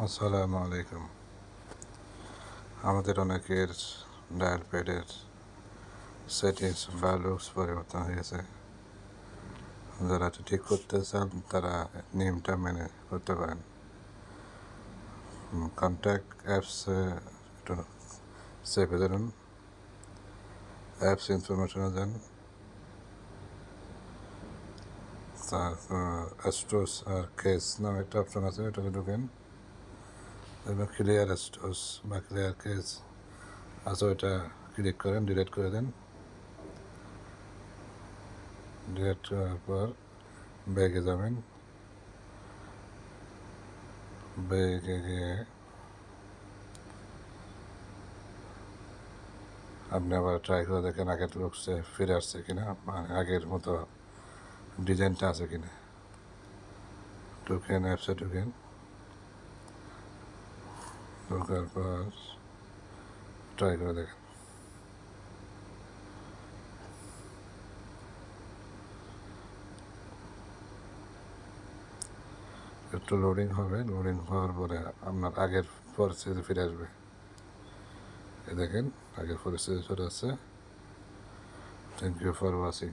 আসসালামু আলাইকুম। আমাদের অনেকের ডায়াল প্যাডের সেটিংস ভ্যালুস পরিবর্তন হয়ে গেছে যারা এটা ঠিক করতে চান, তারা নিয়মটা মেনে করতে পারেন। কন্ট্যাক্ট অ্যাপসে একটু সেভে ধরুন। অ্যাপস ইনফরমেশনে যান। তারপর অ্যাস্ট্রোস আর কেস নামে একটা অপশন আছে, ওটাতে ঢুকেন। ক্লিয়ার স্টোস বা ক্লিয়ার কেস আছে ওইটা ক্লিক করেন ডিলিট করে দেন। ডিলিট করার পর ব্যাগে যাবেন। ব্যাগে গিয়ে আপনি আবার ট্রাই করে দেখেন আগের লুকসে ফিরে আসছে কিনা মানে আগের মতো ডিজাইনটা আছে কিনা। ঢুকেন অ্যাপসে ঢুকেন ঢোকার পর ট্রাই করে দেখেন। একটু লোডিং হবে। লোডিং হওয়ার পরে আপনার আগের পরিস্থিতি ফিরে আসবে। এ দেখেন, আগের পরিস্থিতি ফিরে আসছে। Thank you for watching